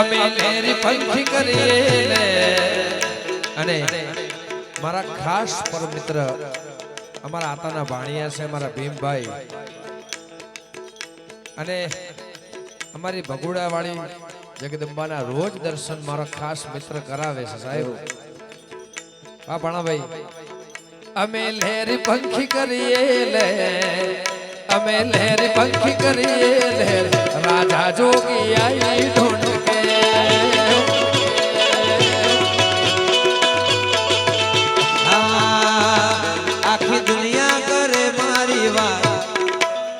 અમે મેરી પંખી કરીએ અને મારા ખાસ પર મિત્ર અમારા આતાના ભાણિયા છે, મારા ભીમભાઈ. અને અમારી ભગુડા વાળી જગદંબાના રોજ દર્શન મારા ખાસ મિત્ર કરાવે છે, સાહેબ. હા ભણાભાઈ. અમે લહેરી પંખી કરીએ લે અમે લહેર પંખી કરીએ, લહેર રાજા જોગી આઈ ઢૂંઢ કે આખી દુનિયા કરે મારી વાત.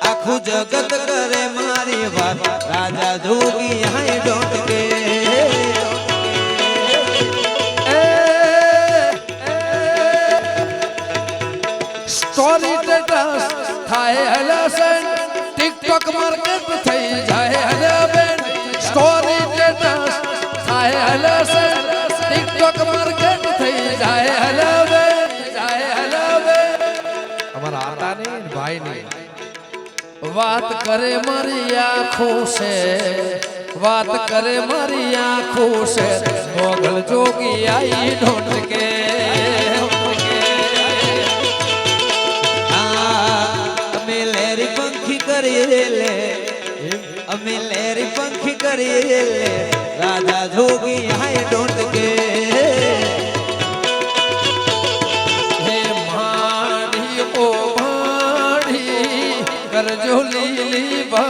આખું જગત કરે મારી વાત. રાજા જોગી આઈ કે વાત કરે મારી આંખો છે. વાત કરે મારી આંખો છે. મોગલ જોગી આઈ ઢોંઢ કે. અમે લેરી પંખી કરી લે. અમે લેરી પંખી કરી લે. રાજા જોગી આઈ ઢોંઢ કે. চলিবা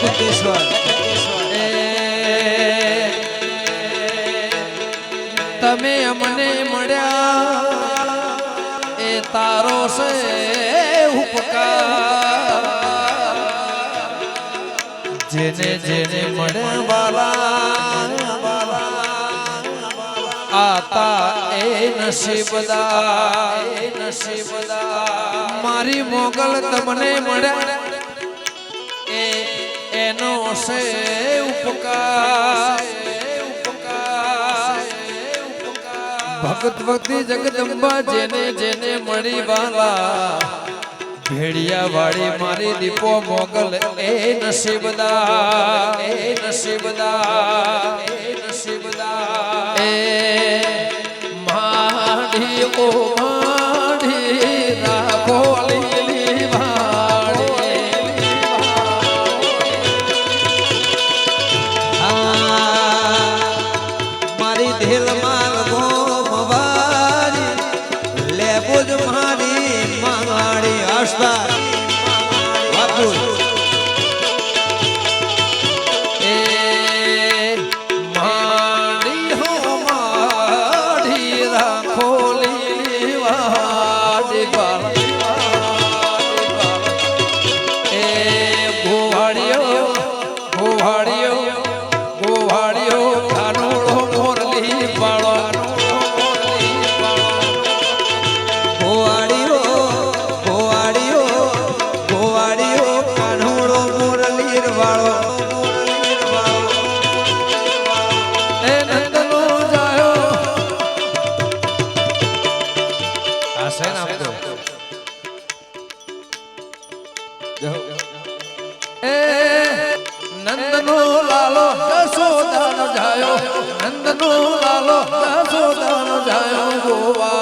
કુંતેશ્વર તમે અમને મળ્યા. એ તારો છે ઉપકાર. જેને જેને મળવાલા વાલા આતા એ નસીબદા એ નસીબદા મારી મોગલ તમને મળે. એ, એનો છે ઉપકાર. ભગત ભક્તિ જગદંબા જેને જેને મળી વાલા. ભેડિયા વાળી મારી દીપો મોગલ, એ નસીબદા એ નસીબદા એ નસીબદા એ માડી ઓ જાયો નંદનો લાલો જસોદાનો જાયો ગોવાળિયો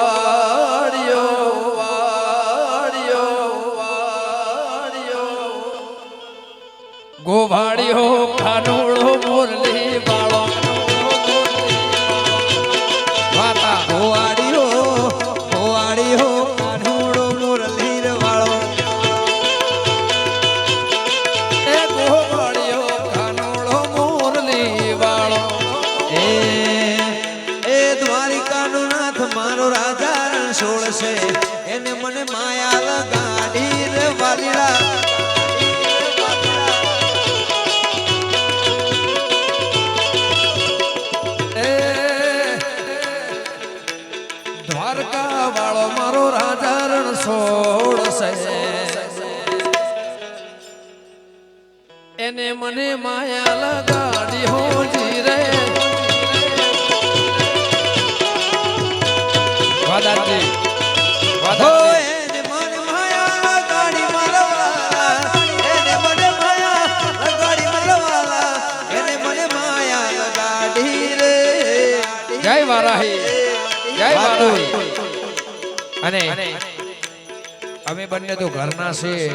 છીએ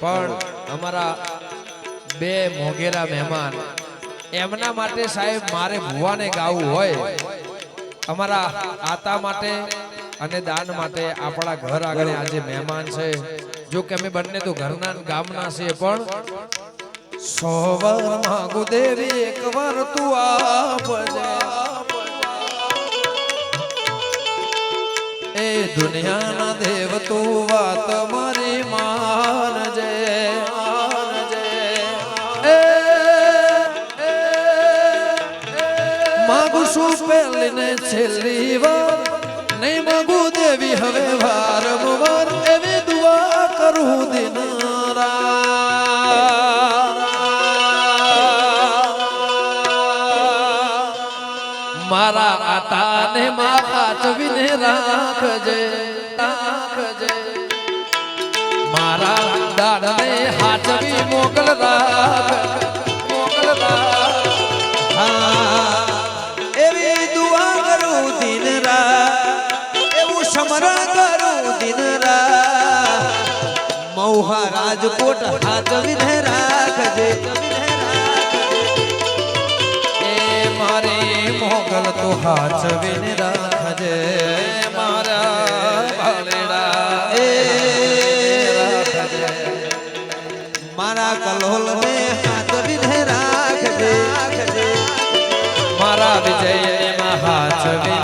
પણ અમારા બે મોગેરા મહેમાન, એમના માટે સાહેબ મારે ભુવાને ગાવું હોય. અમારા આતા માટે અને દાન માટે આપણા ઘર આગળ આજે મહેમાન છે. જો કે અમે બંને તો ઘરના ગામના છીએ પણ સો વાર માંગુ દેવી એક વાર તું આપજે એ દુનિયાના દેવ તું વાત મારી માનજે માગું છું પહેલી ને છેલ્લી વાર, નહીં માગું દેવી હવે વારંવાર એવી દુઆ કરું દિન. મારા આતાને માં હાચવીને રાખજે રાખજે. મારા દાડને હાચવી મોકલ રાખ મોકલ રાખ. હા, એવી દુઆ કરું દિન રાત, એવું સમરણ કરું દિન રાત. મૌહા રાજકોટ હાથ વિધે રાખજે. મોગલ તો હાચવીને રાખજે. મારા ભાલેડા એ મારા કલોલ ને હાથ વિધે રાખજે. મારા વિજયને માં હાચવીને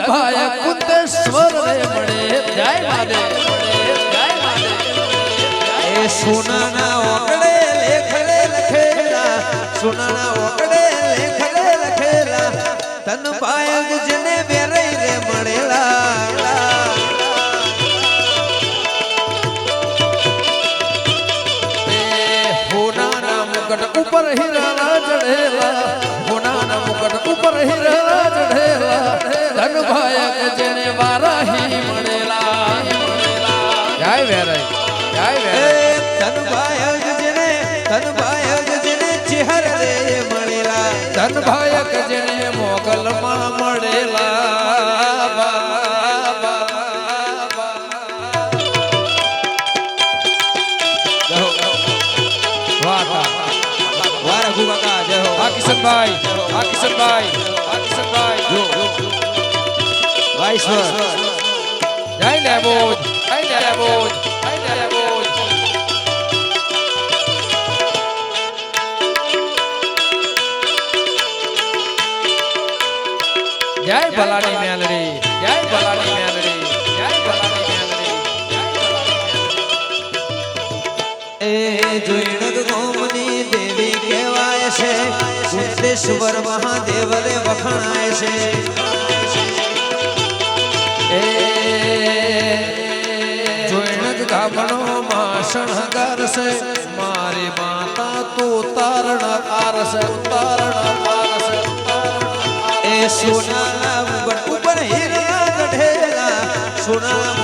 ભાય કુંદેશ્વર રે મળે જય માદે જય મહાદેવ એ સોનાના ઓકડે લેખડે લખેલા સોનાના ઓકડે લેખડે લખેલા તન પાય ગુજને વેરે રે મળેલા મળેલા ધન ભાયક જેને મોગલમાં મળેલા. કિશનભાઈ. આ કિશનભાઈ. આ કિશનભાઈ. જો વાઈશ્વર જય લેબોજ જય લેબોજ જય લેબોજ જય ભલાની મેલડી. જય ભલાની મેલડી. જય ભલાની મેલડી. એ જોઈણક ગોમની દેવી કહેવાય છે. કુંદેશ્વર મહાદેવને વખણાય છે. એ જોઈણક ગામનો માસણ શણગાર છે મારી માતા તું તારણ આરસ તારણ મુગટ ઉપર હીરા ગઢેલા સોનાના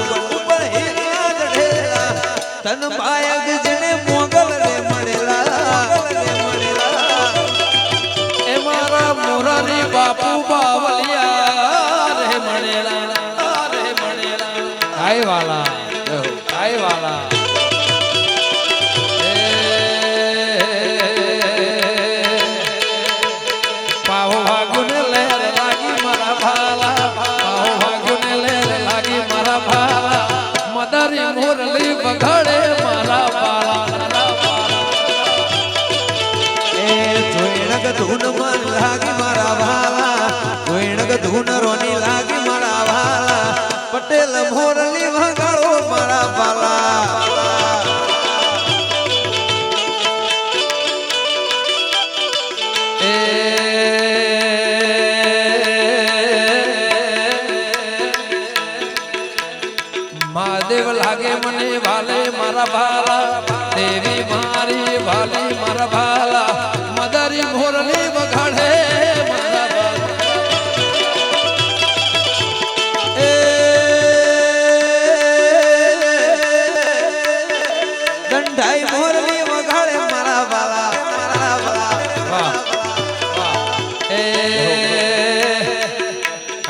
una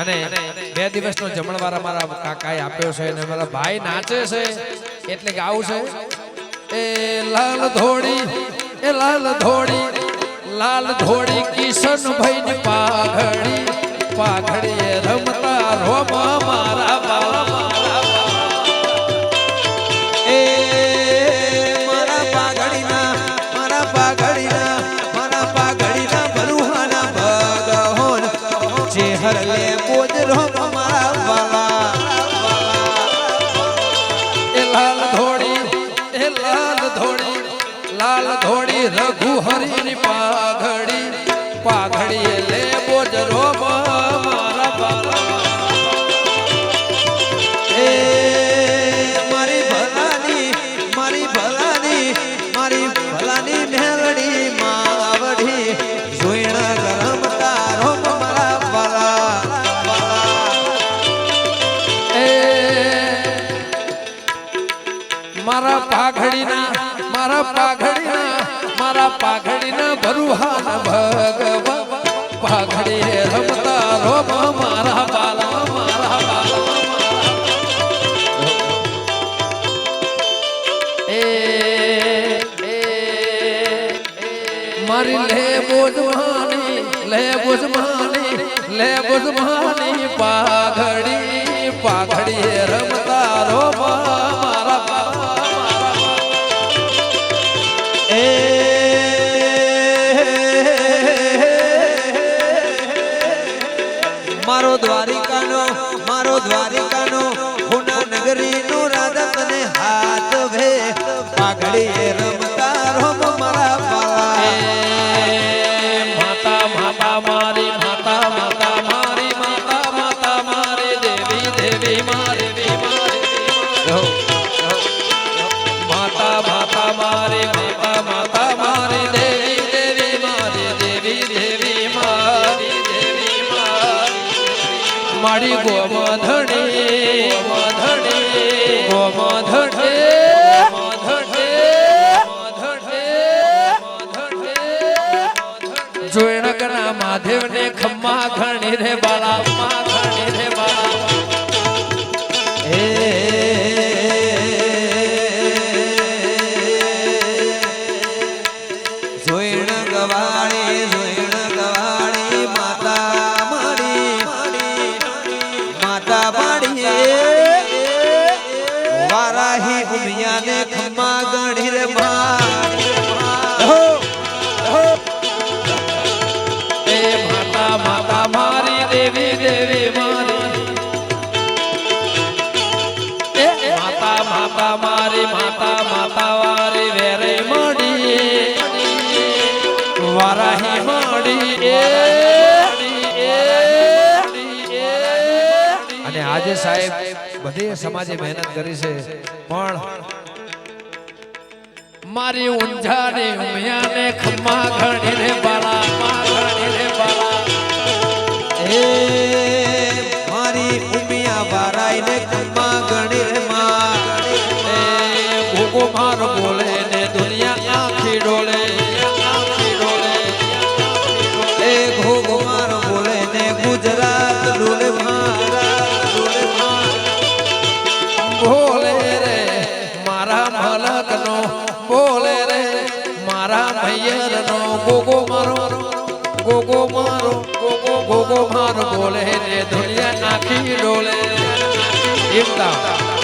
અને બે દિવસનો જમણવાર અમારા કાકાએ આપ્યો છે અને અમારા ભાઈ નાચે છે. એટલે કે આવું છે. એ લાલ ધોળી, એ લાલ ધોળી લાલ ધોળી કિશનભાઈ ની પાઘડી પાઘડી રમતા રોમા મારા બાલા રઘુહરિ પાઘડ ભગવાન પાઘ મારી ગોમધણે ગોમધણે ગોમધણે જોઈ નગરના માધેવને ખમ્મા ઘણી રે બાલા ખણી રે બાલા. અને આજે સાહેબ બધે સમાજે મહેનત કરી છે, પણ મારી ઊંઝાને મિયાને ખમા ઘણીને બાળા મા ઘણીને એ મારી ઉમિયા બારાઈને ખમા ઘણીને મા. એ ભૂગો મારો બોલે ને, દુનિયા આખી ડોલે. ગોગો મારો ગોગો મારો ગોગો ગોગો મારો બોલે ને દુનિયા નાખી ડોલે. ઇમતા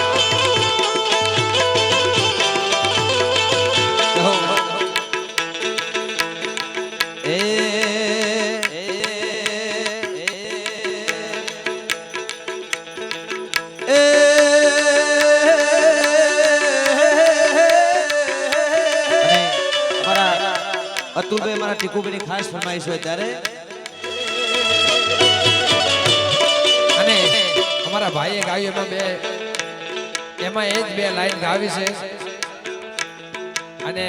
યાકુબની ખાસ ફરમાઈશ હોય ત્યારે. અને અમારા ભાઈએ ગાયું, એમાં બે એમાં એ જ બે લાઈન ગાવી છે. અને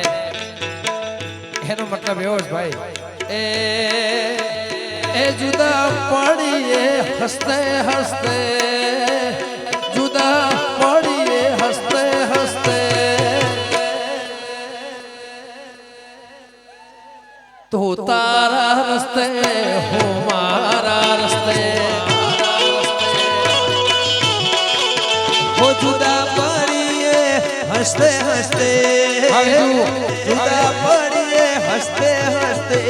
એનો મતલબ એવો જ ભાઈ, એ એ જુદા એ હસતે હસતે, જુદા પડી તો તારા રસ્તે હો મારા રસ્તે. હો જુદા પડીએ હસતે હસતે. જુદા પડીએ હસતે હસતે.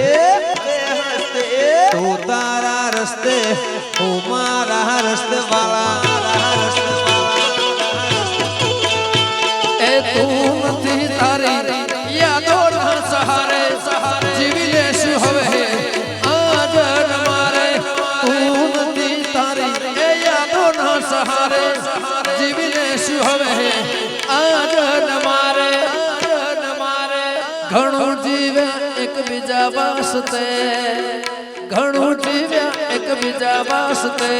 હસતે તો તારા રસ્તે હો મારા રસ્તે વાળા વાસતે, ઘણું જીવ્યા એકબીજા વાસતે.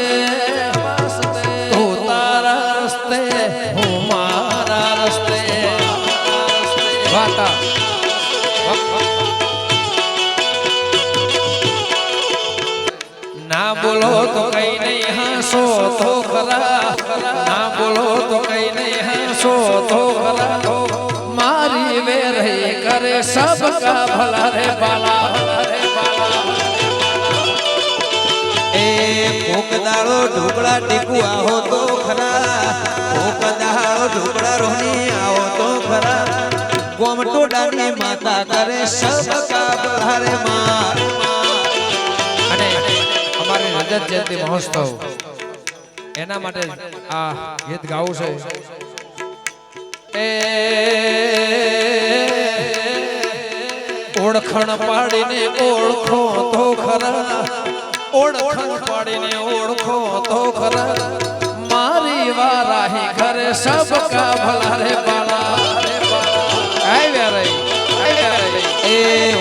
તો તારા રસ્તે, હું મારા રસ્તે. વાતા. ના બોલો તો કઈ નહીં હાસો તો ના બોલો તો કઈ નહીં હાસો તો ખરા મારી करे सबका भला रे बाला એ કોક દાડો ઢોકળા ટીકુ આવો તો ખરા કોક દાડો ઢોકળા રોહની આવો તો ખરા કોમટો ડાની માતા કરે સબ કા બહારે માર અને અમારી રજત જયંતિ મહોત્સવ એના માટે આ ગીત ગાવું છે. એ ઓળખણ પાડીને ઓળખો તો ખરા. ઓળખણ પાડીને ઓળખો તો ખરા. મારી વારાહી ઘરે સબ કા ભલા રે બાલા. આવ્યા રે આવ્યા રે એ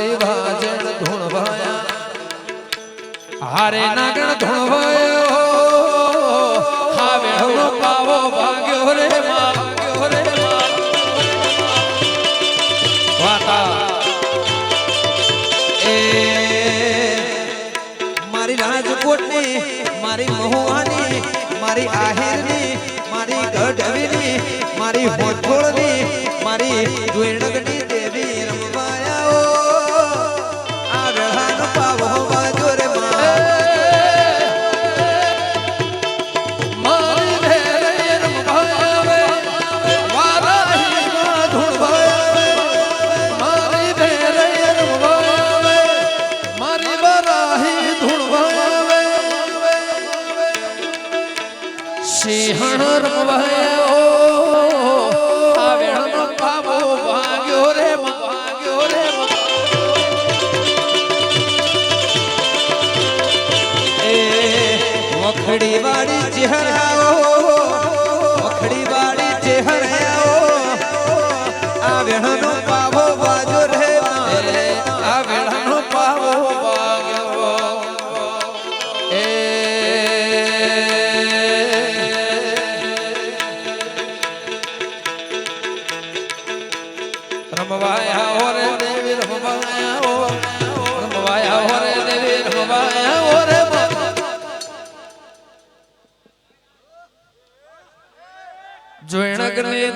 મારી વાજણ ધૂણવાયા હારે નાગણ ધૂણવાયો હવે પાવો ભાગ્યો રે માં.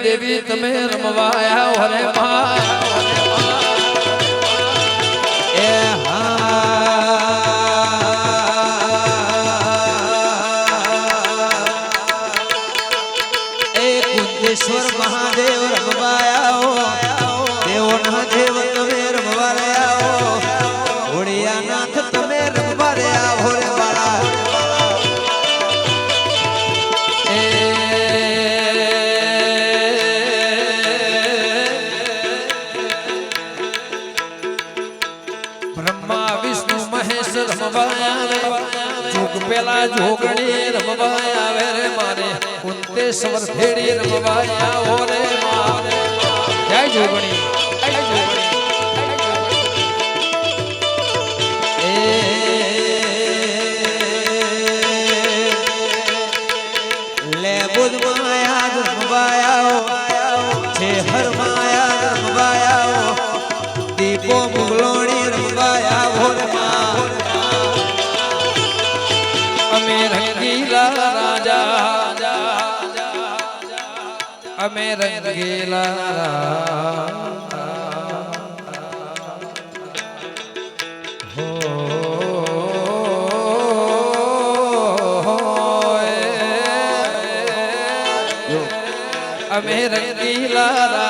દેવી તમે રમવાયા હરે મા રમવા આવે જોગ પેલા જોગણી રમવા આવે રે મારે. કુંતેશ્વર ફેરી રમવા આવો રે મારે. જય જોગણી અમે રંગીલા અમે રંગીલા